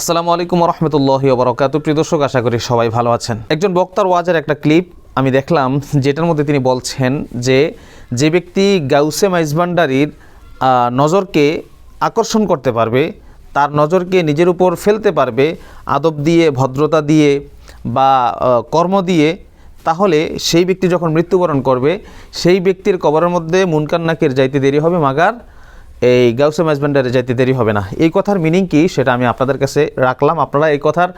আসসালামু আলাইকুম রহমতুল্লাহ বরকাত প্রিয় দর্শক, আশা করি সবাই ভালো আছেন। একজন বক্তার ওয়াজের একটা ক্লিপ আমি দেখলাম, যেটার মধ্যে তিনি বলছেন যে যে ব্যক্তি গাউসে মাইজবান্ডারির নজরকে আকর্ষণ করতে পারবে, তার নজরকে নিজের উপর ফেলতে পারবে, আদব দিয়ে, ভদ্রতা দিয়ে বা কর্ম দিয়ে, তাহলে সেই ব্যক্তি যখন মৃত্যুবরণ করবে, সেই ব্যক্তির কবরের মধ্যে মুনকান্নাকের যাইতে দেরি হবে, মাগার এই গাউসে ম্যাজবেন্ডারে যাইতে দেরি হবে না। এই কথার মিনিং কি সেটা আমি আপনাদের কাছে রাখলাম। আপনারা এই কথার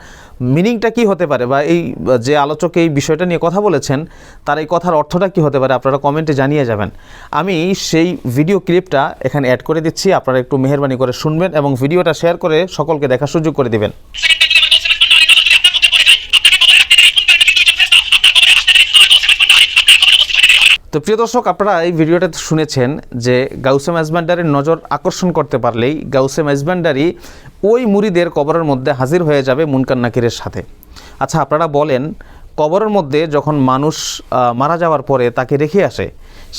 মিনিংটা কি হতে পারে বা এই যে আলোচক এই বিষয়টা নিয়ে কথা বলেছেন, তার এই কথার অর্থটা কি হতে পারে আপনারা কমেন্টে জানিয়ে যাবেন। আমি সেই ভিডিও ক্লিপটা এখানে অ্যাড করে দিচ্ছি। আপনারা একটু মেহরবানি করে শুনবেন এবং ভিডিওটা শেয়ার করে সকলকে দেখার সুযোগ করে দিবেন। তো প্রিয় দর্শক, আপনারা এই ভিডিওটা শুনেছেন যে গাউসে ম্যাজবান্ডারির নজর আকর্ষণ করতে পারলেই গাউসে ম্যাজবান্ডারি ওই মুড়িদের কবরের মধ্যে হাজির হয়ে যাবে মুনকান নাকিরের সাথে। আচ্ছা আপনারা বলেন, কবরের মধ্যে যখন মানুষ মারা যাওয়ার পরে তাকে রেখে আসে,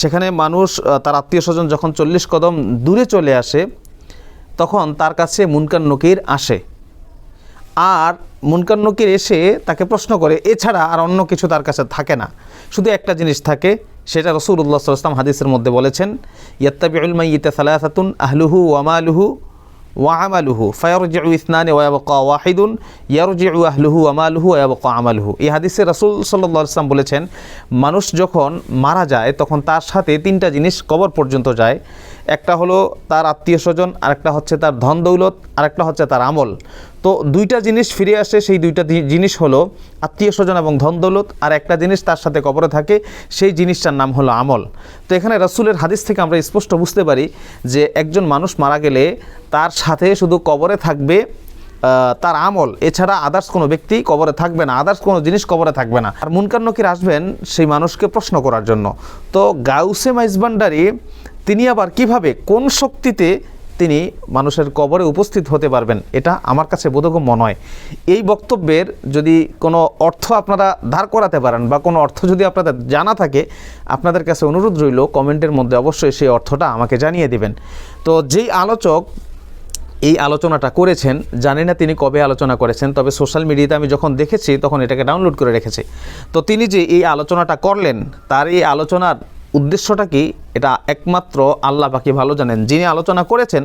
সেখানে মানুষ তার আত্মীয় স্বজন যখন চল্লিশ কদম দূরে চলে আসে, তখন তার কাছে মুনকান নকির আসে। আর মুনকার নকির এসে তাকে প্রশ্ন করে, এছাড়া আর অন্য কিছু তার কাছে থাকে না। শুধু একটা জিনিস থাকে সেটা রসুল্লাহ সাল্লাম হাদিসের মধ্যে বলেছেন, ইয়াত্তাবিউল মাইয়িতা সালাসাতুন আহলুহু ওয়ামালুহু ওয়ামালুহু ফায়ারজিউ ইসনানে ওয়াবকা ওয়াহিদুন, ইয়ারজিউ আহলুহু ওয়ামালুহু ওয়াবকা আমালুহু। এই হাদিসে রাসূল সাল্লাল্লাহু আলাইহি সাল্লাম বলেছেন, মানুষ যখন মারা যায়, তখন তার সাথে তিনটা জিনিস কবর পর্যন্ত যায়। একটা হলো তার আত্মীয় স্বজন আরেকটা হচ্ছে তার ধন দৌলত, আরেকটা হচ্ছে তার আমল। তো দুইটা জিনিস ফিরে আসে, সেই দুইটা জিনিস হলো আত্মীয় স্বজন এবং ধন দৌলত, আর একটা জিনিস তার সাথে কবরে থাকে, সেই জিনিসটার নাম হলো আমল। তো এখানে রাসূলের হাদিস থেকে আমরা স্পষ্ট বুঝতে পারি যে একজন মানুষ মারা গেলে তার সাথে শুধু কবরে থাকবে তার আমল। এছাড়া আদার্স কোনো ব্যক্তি কবরে থাকবে না আদার্স কোনো জিনিস কবরে থাকবে না। আর মুনকার নকির আসবেন সেই মানুষকে প্রশ্ন করার জন্য। তো গাউসে মাইজবান্ডারি, তিনি আবার কীভাবে, কোন শক্তিতে তিনি মানুষের কবরে উপস্থিত হতে পারবেন। এটা আমার কাছে বোধগম্য নয়। এই বক্তব্যের যদি কোনো অর্থ আপনারা ধার করাতে পারেন বা কোনো অর্থ যদি আপনাদের জানা থাকে, আপনাদের কাছে অনুরোধ রইল, কমেন্টের মধ্যে অবশ্যই সেই অর্থটা আমাকে জানিয়ে দিবেন। তো যেই আলোচক এই আলোচনাটা করেছেন, জানি না তিনি কবে আলোচনা করেছেন, তবে সোশ্যাল মিডিয়াতে আমি যখন দেখেছি, তখন এটাকে ডাউনলোড করে রেখেছি। তো তিনি যে এই আলোচনাটা করলেন, তার এই আলোচনার উদ্দেশ্যটা কি? এটা একমাত্র আল্লাহ পাকি ভালো জানেন। যিনি আলোচনা করেছেন,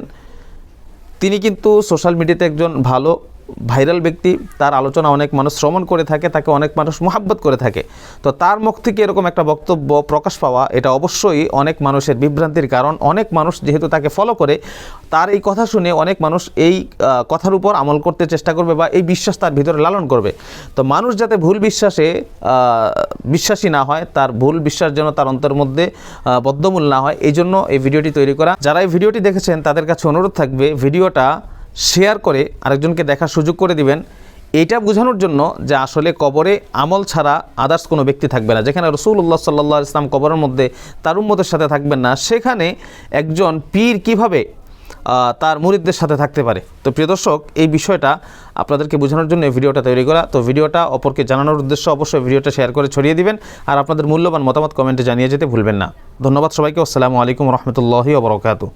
তিনি কিন্তু সোশ্যাল মিডিয়াতে একজন ভালো ভাইরাল ব্যক্তি, তার আলোচনা অনেক মানুষ শ্রবণ করে থাকে, তাকে অনেক মানুষ মোহাব্বত করে থাকে। তো তার মুখ থেকে এরকম একটা বক্তব্য প্রকাশ পাওয়া, এটা অবশ্যই অনেক মানুষের বিভ্রান্তির কারণ। অনেক মানুষ যেহেতু তাকে ফলো করে, তার এই কথা শুনে অনেক মানুষ এই কথার উপর আমল করতে চেষ্টা করবে বা এই বিশ্বাস তার ভিতরে লালন করবে। তো মানুষ যাতে ভুল বিশ্বাসে বিশ্বাসী না হয়, তার ভুল বিশ্বাস যেন তার অন্তর মধ্যে বদ্ধমূল না হয়, এই জন্য এই ভিডিওটি তৈরি করা। যারা এই ভিডিওটি দেখেছেন, তাদের কাছে অনুরোধ থাকবে, ভিডিওটা শেয়ার করে আরেকজনকে দেখার সুযোগ করে দিবেন। এটা বোঝানোর জন্য যে আসলে কবরে আমল ছাড়া আদার্স কোনো ব্যক্তি থাকবে না। যেখানে রসুল্লাহ সাল্লাহ ইসলাম কবরের মধ্যে তার উম্মতের সাথে থাকবেন না, সেখানে একজন পীর কীভাবে তার মুরিদদের সাথে থাকতে পারে? তো প্রিয় দর্শক, এই বিষয়টা আপনাদেরকে বোঝানোর জন্য ভিডিওটা তৈরি করা। তো ভিডিওটা অপরকে জানানোর উদ্দেশ্য অবশ্যই ভিডিওটা শেয়ার করে ছড়িয়ে দিবেন। আর আপনাদের মূল্যবান মতামত কমেন্টে জানিয়ে যেতে ভুলবেন না। ধন্যবাদ সবাইকে। আসসালামু আলাইকুম রহমতুল্লাহি ওবরকাতু